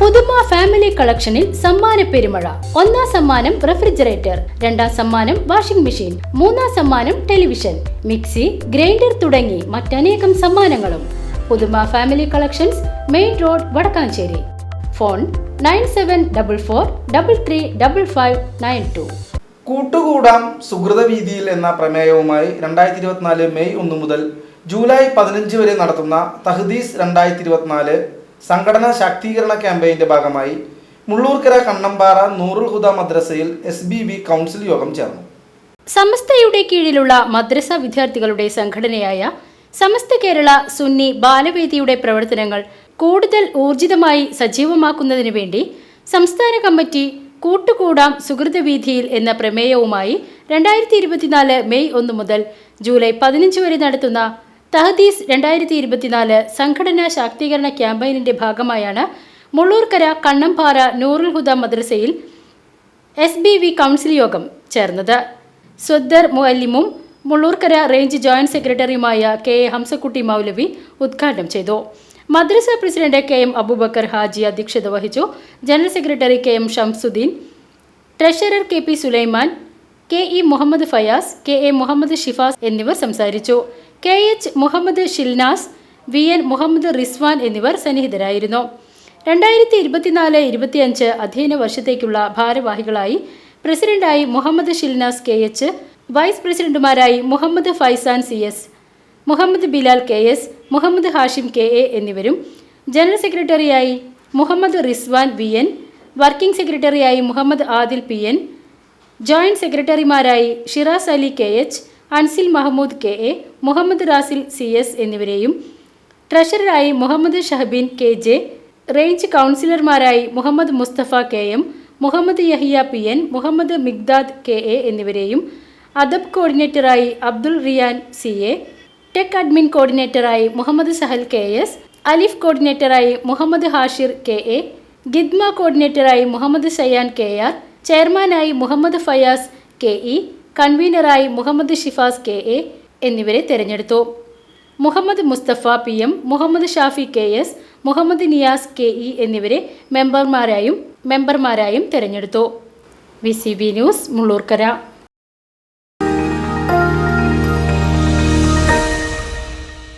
പുതുമ ഫാമിലി കളക്ഷനിൽ സമ്മാന പെരുമഴ. ഒന്നാം സമ്മാനം റെഫ്രിജറേറ്റർ രണ്ടാം സമ്മാനം വാഷിംഗ് മെഷീൻ മൂന്നാം സമ്മാനം ടെലിവിഷൻ മിക്സി ഗ്രൈൻഡർ തുടങ്ങി മറ്റനേകം സമ്മാനങ്ങളും. Puthuma family collections main road Vadakkanchery. Phone nine seven double four double three double five nine two. കൂട്ടുകൂടാം സുഹൃത വീതിയിൽ എന്ന പ്രമേയവുമായി രണ്ടായിരത്തി ഇരുപത്തിനാല് മെയ് ഒന്ന് മുതൽ ജൂലൈ പതിനഞ്ച് വരെ നടത്തുന്ന തഹദീസ് രണ്ടായിരത്തി ഇരുപത്തിനാല് സംഘടനാ ശാക്തീകരണ ക്യാമ്പയിന്റെ ഭാഗമായി മുള്ളൂർക്കര കണ്ണമ്പാറ നൂറുൽ ഹുദ മദ്രസയിൽ എസ് ബി വി കൗൺസിൽ യോഗം ചേർന്നു. സമസ്തയുടെ കീഴിലുള്ള മദ്രസ വിദ്യാർത്ഥികളുടെ സംഘടനയായ സമസ്ത കേരള സുന്നി ബാലവേദിയുടെ പ്രവർത്തനങ്ങൾ കൂടുതൽ ഊർജിതമായി സജീവമാക്കുന്നതിനു വേണ്ടി സംസ്ഥാന കമ്മിറ്റി കൂട്ടുകൂടാം സുഹൃതവീഥിയിൽ എന്ന പ്രമേയവുമായി രണ്ടായിരത്തി ഇരുപത്തിനാല് മെയ് ഒന്ന് മുതൽ ജൂലൈ പതിനഞ്ച് വരെ നടത്തുന്ന തഹദീസ് രണ്ടായിരത്തി ഇരുപത്തിനാല് സംഘടനാ ശാക്തീകരണ ക്യാമ്പയിനിന്റെ ഭാഗമായാണ് മുള്ളൂർക്കര കണ്ണംപാറ നൂറുൽ ഹുദ മദ്രസയിൽ എസ് ബി വി കൗൺസിൽ യോഗം ചേർന്നത്. സ്വദർ മുഅല്ലിമും മുള്ളൂർക്കര റേഞ്ച് ജോയിന്റ് സെക്രട്ടറിയുമായ കെ എ ഹംസക്കുട്ടി മൗലവി ഉദ്ഘാടനം ചെയ്തു. മദ്രസ president K M Abubakar Haji അധ്യക്ഷത വഹിച്ചു. General secretary K M Shamsudheen treasurer K P Sulaiman K E Muhammad Fayas K A Muhammad Shifas എന്നിവർ സംസാരിച്ചു. K H Muhammad Shilnas V N Muhammad Rizwan എന്നിവർ സന്നിഹിതരായിരുന്നു. രണ്ടായിരത്തി ഇരുപത്തിനാല് ഇരുപത്തിയഞ്ച് അധ്യയന വർഷത്തേക്കുള്ള ഭാരവാഹികളായി പ്രസിഡന്റായി Muhammad Shilnas K H vice പ്രസിഡന്റുമാരായി Muhammad Faizan C S Muhammad Bilal K S Muhammad Hashim K A എന്നിവരും ജനറൽ സെക്രട്ടറിയായി Muhammad Rizwan V N working സെക്രട്ടറിയായി Muhammad Adil P N joint സെക്രട്ടറിമാരായി Shiraz Ali K H Ansil Mahmood K A Muhammad Rasil C S എന്നിവരെയും ട്രഷററായി Muhammad Shahabeen K J range കൗൺസിലർമാരായി Muhammad Musthafa K M Muhammad Yahya P N Muhammad Migdad K A എന്നിവരെയും അദബ് കോർഡിനേറ്ററായി Abdul Riyan C A tech admin കോർഡിനേറ്ററായി Muhammad Sahal K S Alif കോർഡിനേറ്ററായി Muhammad Hashir K A ഗിദ്മ കോർഡിനേറ്ററായി Muhammad Sayyan K R ചെയർമാനായി Muhammad Fayas K E കൺവീനറായി Muhammad Shifas K A എന്നിവരെ തെരഞ്ഞെടുത്തു. Muhammad Musthafa P M Muhammad Shafi K S Muhammad Niyas K E എന്നിവരെ മെമ്പർമാരായും മെമ്പർമാരായും തെരഞ്ഞെടുത്തു. V C B news Mullurkara.